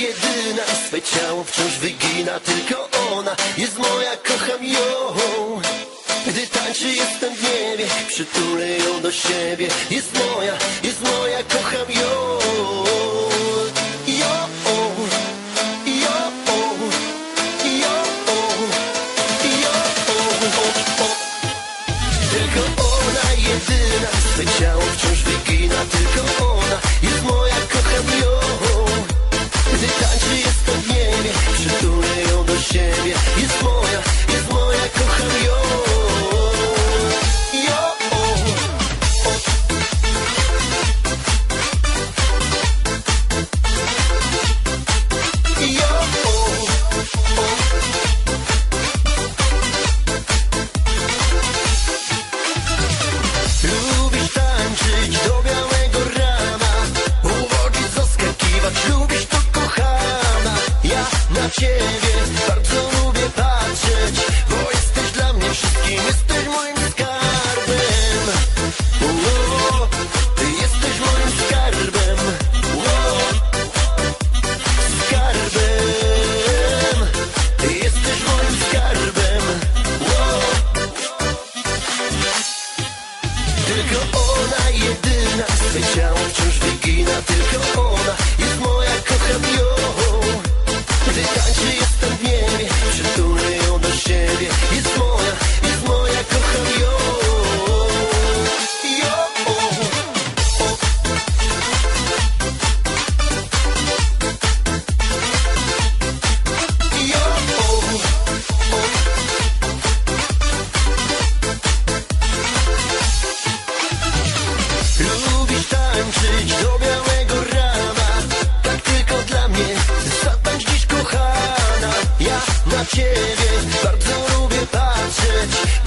jedyna Swe ciało wciąż wygina. Tylko ona jest moja, kocham ją. Gdy tańczy jestem w niebie Przytulę ją do siebie. Jest moja, jest moja, kocham ją ciebie. Bardzo lubię patrzeć Bo jesteś dla mnie wszystkim. Jesteś moim skarbem. Ło, Ty jesteś moim skarbem. Ło, Skarbem. Ty jesteś moim skarbem. Ło, tylko ona jedyna. Swe ciało wciąż na ciebie. Bardzo lubię patrzeć.